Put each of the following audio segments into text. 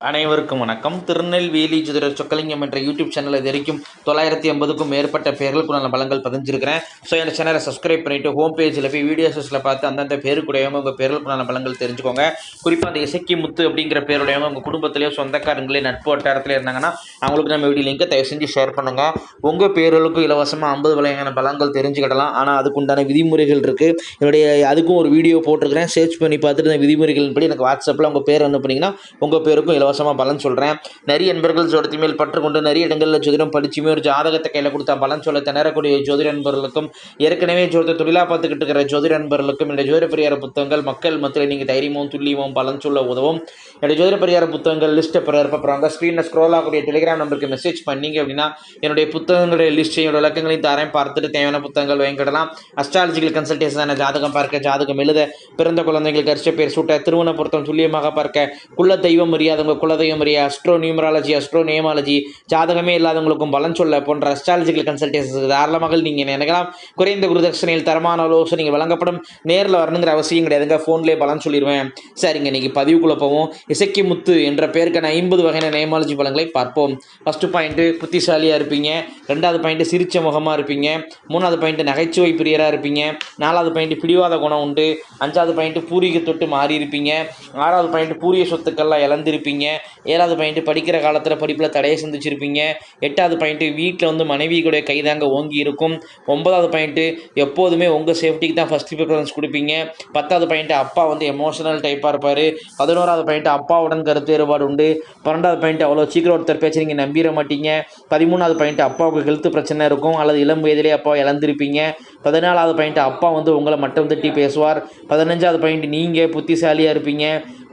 அனைவருக்கும் வணக்கம். திருநெல்வேலி ஜுதிர சொக்கலிங்கம் என்ற யூடியூப் சேனல் இது வரைக்கும் தொள்ளாயிரத்தி ஐம்பதுக்கும் மேற்பட்ட பேர்களுக்குள்ள பலங்கள் பதிஞ்சிருக்கிறேன். ஸோ இந்த சேனலை சப்ஸ்கிரைப் பண்ணிட்டு ஹோம் பேஜில் போய் வீடியோஸில் பார்த்து அந்தந்த பேருக்குடையவங்க உங்கள் பேர்களுக்குள்ள பலங்கள் தெரிஞ்சுக்கோங்க. குறிப்பாக அந்த இசக்கி முத்து அப்படிங்கிற பேருடையவங்க உங்கள் குடும்பத்திலேயோ சொந்தக்காரங்களே நட்பு வட்டாரத்தில் இருந்தாங்கன்னா அவங்களுக்கு நம்ம வீடியோ லிங்கை தயவு செஞ்சு ஷேர் பண்ணுங்கள் உங்கள் பேர்களுக்கும் இலவசமாக ஐம்பது வகையான பலங்கள் தெரிஞ்சுக்கிடலாம். ஆனால் அதுக்குண்டான விதிமுறைகள் இருக்குது என்னுடைய அதுக்கும் ஒரு வீடியோ போட்டிருக்கிறேன். சர்ச் பண்ணி பார்த்துட்டு இந்த விதிமுறைகளின்படி எனக்கு வாட்ஸ்அப்பில் உங்கள் பேர் அனுப்புனீங்கன்னா உங்கள் பேருக்கும் இலவசமாக பலன் சொல்கிறேன் நிறைய நண்பர்கள் ஜோதிடத்தின் மேல் பற்று கொண்டு நிறைய இடங்களில் ஜோதிடம் படிச்சுமே ஒரு ஜாதகத்தை கையில் கொடுத்தா பலன் சொல்ல திணறக்கூடிய ஜோதிட நண்பர்களுக்கும் ஏற்கனவே ஜோதிட தொழிலாக பார்த்துக்கிட்டு இருக்கிற ஜோதிட நண்பர்களுக்கும் இந்த ஜோதிட பெரியார புத்தகங்கள் மக்கள் மத்தியில் நீங்கள் தைரியமும் துல்லியமும் பலன் சொல்ல உதவும். என்னுடைய ஜோதிட பெரியார புத்தகங்கள் லிஸ்ட்டை பிறப்பாங்க ஸ்க்ரீனில் ஸ்க்ரோல் ஆகக்கூடிய டெலிகிராம் நம்பருக்கு மெசேஜ் பண்ணீங்க அப்படின்னா என்னுடைய புத்தகங்களுடைய லிஸ்ட்டையும் என்னோட விளக்கங்களையும் தரேன். பார்த்துட்டு தேவையான புத்தகங்கள் வாங்கிக்கிடலாம் அஸ்ட்ராலஜிக்கல் கன்சல்டேஷன் ஜாதகம் பார்க்க ஜாதகம் எழுத பிறந்த குழந்தைங்களுக்கு அரிச்ச பேர் சூட்ட திருமண பொருத்தம் துல்லியமாக பார்க்க குள்ள தெய்வம் அறியாதவங்க குலதெய்வம் அறிய அஸ்ட்ரோ நியூமராலஜி அஸ்ட்ரோ நியமாலஜி ஜாதகமே இல்லாதவங்களுக்கும் பலன் சொல்ல போன்ற அஸ்ட்ராலஜிக்கல் கன்சல்டேஷன் தாராளமாக நீங்கள் நினைக்கலாம்? குறைந்த குருதட்சணையில் தரமான ஆலோசனைகள் வழங்கப்படும். நேரில் வரணுங்கிற அவசியம் கிடையாதுங்க. ஃபோன்லேயே பலன் சொல்லிடுவேன் சரிங்க இன்றைக்கி பதிவுக்குள்ளே போவோம். இசக்கி முத்து என்ற பேருக்கான ஐம்பது வகையான நியமாலஜி பலன்களை பார்ப்போம். ஃபஸ்ட்டு பாயிண்ட்டு புத்திசாலியாக இருப்பீங்க. ரெண்டாவது பாயிண்ட்டு சிரிச்ச முகமாக இருப்பீங்க. மூணாவது பாயிண்ட்டு நகைச்சுவை பிரியராக இருப்பீங்க. நாலாவது பாயிண்ட்டு பிடிவாத குணம் உண்டு. அஞ்சாவது பாயிண்ட்டு பூரிகை தொட்டு மாறி இருப்பீங்க ஆறாவது பாயிண்ட்டு பூரிய சொத்துக்கள்லாம் இழந்திருப்பீங்க. ஏழாவது பாயிண்ட்டு படிக்கிற காலத்தில் படிப்பில் தடையை சந்திச்சிருப்பீங்க. எட்டாவது பாயிண்ட்டு வீட்டில் வந்து மனைவி கூட கைதாங்க ஓங்கி இருக்கும். ஒன்பதாவது பாயிண்ட்டு எப்போதுமே உங்கள் சேஃப்டிக்கு தான் ஃபஸ்ட் ப்ரிஃபரன்ஸ் கொடுப்பீங்க. பத்தாவது பாயிண்ட்டு அப்பா வந்து எமோஷனல் டைப்பாக இருப்பார். பதினோராவது பாயிண்ட்டு அப்பாவுடன் கருத்து வேறுபாடு உண்டு. பன்னெண்டாவது பாயிண்ட் அவ்வளோ சீக்கிரம் ஒருத்தர் பேச்சு நீங்கள் நம்பிட மாட்டீங்க. பதிமூணாவது பாயிண்ட் அப்பாவுக்கு ஹெல்த் பிரச்சனை இருக்கும். அல்லது இளம் வயதிலே அப்பா இழந்திருப்பீங்க. பதினாலாவது பாயிண்ட் அப்பா வந்து உங்களை மட்டும் தட்டி பேசுவார். பதினஞ்சாவது பாயிண்ட் நீங்கள் புத்திசாலியாக இருப்பீங்க.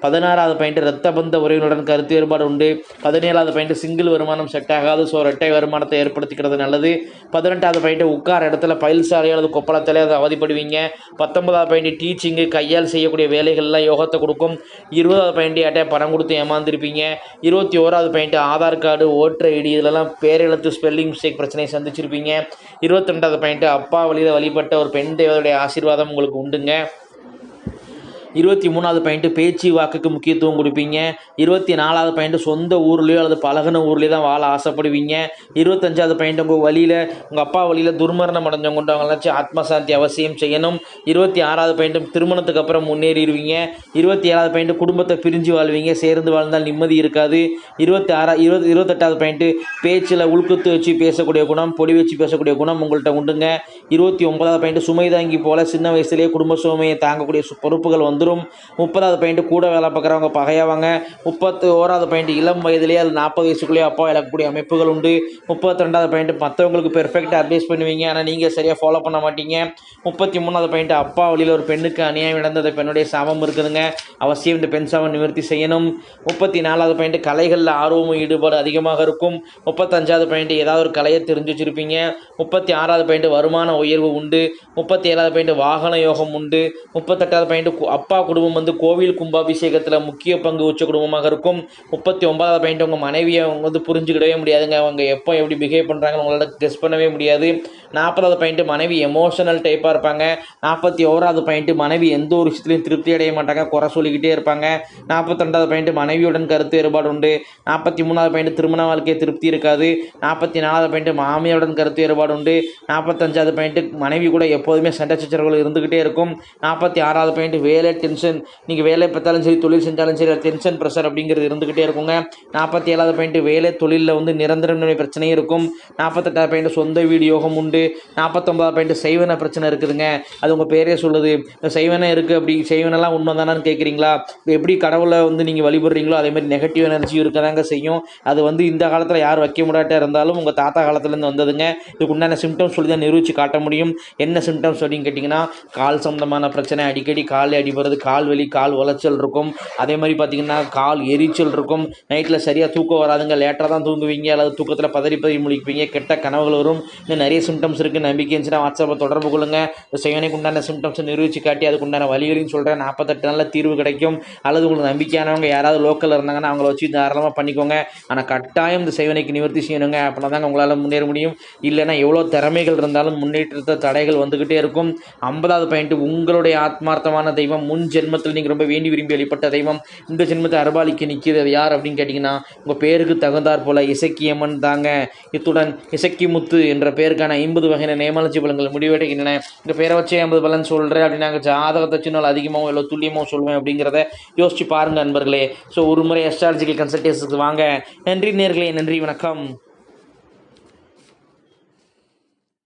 பதினாறாவது பாயிண்ட் ரத்த பந்த உறவினுடன் கருத்து வேறுபாடு உண்டு. பதினேழாவது பாயிண்ட் சிங்கிள் வருமானம் செட் ஆகாது. ஸோ ரெட்டை வருமானத்தை ஏற்படுத்திக்கிறது நல்லது. பதினெட்டாவது பாயிண்ட் உட்கார இடத்துல பயில் சாலையோ அல்லது கொப்பளத்திலே அதை அவதிப்படுவீங்க. பத்தொன்பதாவது பாயிண்ட் டீச்சிங்கு கையால் செய்யக்கூடிய வேலைகள்லாம் யோகத்தை கொடுக்கும். இருபதாவது பாயிண்ட் யார்ட்டே பணம் கொடுத்து ஏமாந்துருப்பீங்க. இருபத்தி ஓராவது point Aadhaar card voter ID இதெல்லாம் பேரெழுத்து ஸ்பெல்லிங் மிஸ்டேக் பிரச்சனையை சந்திச்சிருப்பீங்க. இருபத்தி ரெண்டாவது பாயிண்ட் அப்பா வழியில் வழிபட்ட ஒரு பெண் தேவதையுடைய ஆசீர்வாதம் உங்களுக்கு உண்டுங்க. இருபத்தி மூணாவது பாயிண்ட்டு பேச்சு வாக்குக்கு முக்கியத்துவம் கொடுப்பீங்க. இருபத்தி நாலாவது பாயிண்ட்டு சொந்த ஊர்லேயோ அல்லது பழகின ஊர்லேயோ தான் வாழ ஆசைப்படுவீங்க. இருபத்தஞ்சாவது பாயிண்ட் உங்கள் வழியில் உங்கள் அப்பா வழியில் துர்மரணம் அடைஞ்சவங்க கொண்டு அவங்களாச்சும் ஆத்மசாந்தி அவசியம் செய்யணும். இருபத்தி ஆறாவது பாயிண்ட்டு திருமணத்துக்கு அப்புறம் முன்னேறிடுவீங்க. இருபத்தி ஏழாவது பாயிண்ட்டு குடும்பத்தை பிரிஞ்சு வாழ்வீங்க. சேர்ந்து வாழ்ந்தால் நிம்மதி இருக்காது. இருபத்தி ஆறா இருபது இருபத்தெட்டாவது பாயிண்ட்டு பேச்சில் உள்குத்து வச்சு பேசக்கூடிய குணம் பொடி வச்சு பேசக்கூடிய குணம் உங்கள்கிட்ட உண்டுங்க. இருபத்தி ஒன்பதாவது பாயிண்ட்டு சுமை தாங்கி போல் சின்ன வயசுலேயே குடும்ப சுமையை தாங்கக்கூடிய பொறுப்புகள் வந்து வந்துடும் முப்பதாவது பாயிண்ட் கூட வேலை பார்க்குறவங்க பகையாவாங்க. முப்பத்து ஓராவது பாயிண்ட் இளம் வயதிலேயே அது நாற்பது வயசுக்குள்ளேயே அப்பா இழக்கக்கூடிய அமைப்புகள் உண்டு. முப்பத்தி ரெண்டாவது பாயிண்ட் மற்றவங்களுக்கு பெர்ஃபெக்டாக அட்வைஸ் பண்ணுவீங்க. ஆனால் நீங்கள் சரியாக ஃபாலோ பண்ண மாட்டீங்க. முப்பத்தி மூணாவது பாயிண்ட் அப்பா வழியில் ஒரு பெண்ணுக்கு அநியாயம் நடந்தது. பெண்ணுடைய சாபம் இருக்குதுங்க. அவசியம் இந்த பெண் சாபம் நிவர்த்தி செய்யணும். முப்பத்தி நாலாவது பாயிண்ட் கலைகளில் ஆர்வமும் ஈடுபாடு அதிகமாக இருக்கும். முப்பத்தஞ்சாவது பாயிண்ட் ஏதாவது ஒரு கலையை தெரிஞ்சு வச்சுருப்பீங்க. முப்பத்தி ஆறாவது பாயிண்ட் வருமான உயர்வு உண்டு. முப்பத்தி ஏழாவது பாயிண்ட் வாகன யோகம் உண்டு. முப்பத்தெட்டாவது பாயிண்ட் அப்பா அப்பா குடும்பம் வந்து கோவில் கும்பாபிஷேகத்தில் முக்கிய பங்கு உச்ச குடும்பமாக இருக்கும். முப்பத்தி ஒன்பதாவது பாயிண்ட் உங்கள் மனைவியை அவங்க வந்து புரிஞ்சுக்கிடவே முடியாதுங்க. அவங்க எப்போ எப்படி பிஹேவ் பண்ணுறாங்கன்னு உங்களால் கெஸ் பண்ணவே முடியாது. நாற்பதாவது பாயிண்ட் மனைவி எமோஷனல் டைப்பாக இருப்பாங்க. நாற்பத்தி ஓராவது பாயிண்ட் மனைவி எந்த ஒரு விஷயத்துலையும் திருப்தி அடைய மாட்டாங்க. குறை சொல்லிக்கிட்டே இருப்பாங்க. நாற்பத்தி ரெண்டாவது பாயிண்ட் மனைவியுடன் கருத்து வேறுபாடு உண்டு. நாற்பத்தி மூணாவது பாயிண்ட் திருமண வாழ்க்கையை திருப்தி இருக்காது. நாற்பத்தி நாலாவது பாயிண்ட் மாமியாருடன் கருத்து வேறுபாடு உண்டு. நாற்பத்தஞ்சாவது பாயிண்ட் மனைவி கூட எப்போதுமே சண்டை சச்சரவுகள் இருந்துக்கிட்டே இருக்கும். நாற்பத்தி ஆறாவது பாயிண்ட் வேலை டென்ஷன் நீங்கள் வேலை பார்த்தாலும் சரி தொழில் செஞ்சாலும் சரி டென்ஷன் ப்ரெஷர் அப்படிங்கிறது இருந்துக்கிட்டே இருக்குங்க. நாற்பத்தி ஏழாவது பாயிண்ட் வேலை தொழிலில் வந்து நிரந்தர பிரச்சனையும் இருக்கும். நாற்பத்தெட்டாவது பாயிண்ட் சொந்த வீடு யோகம் உண்டு. நாற்பத்தொம்பதாவது பாயிண்ட் செய்வன பிரச்சனை இருக்குதுங்க. அது உங்கள் பேரே சொல்லுது. செய்வன இருக்குது அப்படி செய்வனெல்லாம் உண்மை தானான்னு கேட்குறீங்களா? எப்படி கடவுளை வந்து நீங்கள் வழிபடுறீங்களோ அதே மாதிரி நெகட்டிவ் எனர்ஜி இருக்கதாங்க செய்யும். அது வந்து இந்த காலத்தில் யார் வைக்க முடியாட்டா இருந்தாலும் உங்கள் தாத்தா காலத்துலேருந்து வந்ததுங்க. இதுக்கு உண்டான சிம்டம்ஸ் சொல்லி தான் நிரூபித்து காட்ட முடியும். என்ன சிம்டம்ஸ் அப்படின்னு கேட்டிங்கன்னா கால் சம்மந்தமான பிரச்சனை அடிக்கடி காலை அடிபடுறது கால் வலி கால் உளைச்சல் இருக்கும். அதே மாதிரி பார்த்தீங்கன்னா கால் எரிச்சல் இருக்கும். நைட்டில் சரியாக தூக்கம் வராதுங்க. லேட்டாக தான் தூங்குவீங்க. அல்லது தூக்கத்தில் பதறி பதறி முழிப்பீங்க. கெட்ட கனவுகள் வரும். இன்னும் நிறைய சிம்டம்ஸ் இருக்குது நம்பிக்கை இருந்துச்சுன்னா வாட்ஸ்அப்பை தொடர்பு கொள்ளுங்கள் செய்வனைக்கு உண்டான சிம்டம்ஸை நிரூபித்து காட்டி அதுக்கு உண்டான வழிகளையும் சொல்கிறேன் நாற்பத்தெட்டு நாளில் தீர்வு கிடைக்கும். அல்லது உங்களுக்கு நம்பிக்கையானவங்க யாராவது லோக்கலில் இருந்தாங்கன்னா அவங்கள வச்சு தாராளமாக பண்ணிக்கோங்க. ஆனால் கட்டாயம் இந்த செய்வனைக்கு நிவர்த்தி செய்யணுங்க. அப்படின்னா தாங்க உங்களால் முன்னேற முடியும். இல்லைன்னா எவ்வளோ திறமைகள் இருந்தாலும் முன்னேற்றத்தை தடைகள் வந்துக்கிட்டே இருக்கும். ஐம்பதாவது பாயிண்ட் உங்களுடைய ஆத்மார்த்தமான தெய்வம். முன் முன் ஜென்மத்தில் நீங்கள் ரொம்ப வேண்டி விரும்பி வழிபட்ட தெய்வம் இந்த ஜென்மத்தை அரபாலிக்கு நிற்கிறது யார் அப்படின்னு கேட்டிங்கன்னா உங்கள் பேருக்கு தகுந்தாற் போல இசக்கியம்மன் தாங்க. இத்துடன் இசக்கி முத்து என்ற பேருக்கான ஐம்பது வகையான நேமாலஜி பலன்கள் முடிவெடுக்கின்றன இந்த பேரை வச்சே ஐம்பது பலன் சொல்கிறேன் அப்படின்னாங்க ஜாதகத்தை சின்னால் அதிகமாகவும் இல்லை துல்லியமாகவும் சொல்லுவேன் அப்படிங்கிறத யோசிச்சு பாருங்கள் நண்பர்களே. ஸோ ஒரு முறை அஸ்ட்ராலஜிக்கல் கன்சல்டேஷனுக்கு வாங்க. நன்றி நேர்களே நன்றி வணக்கம்.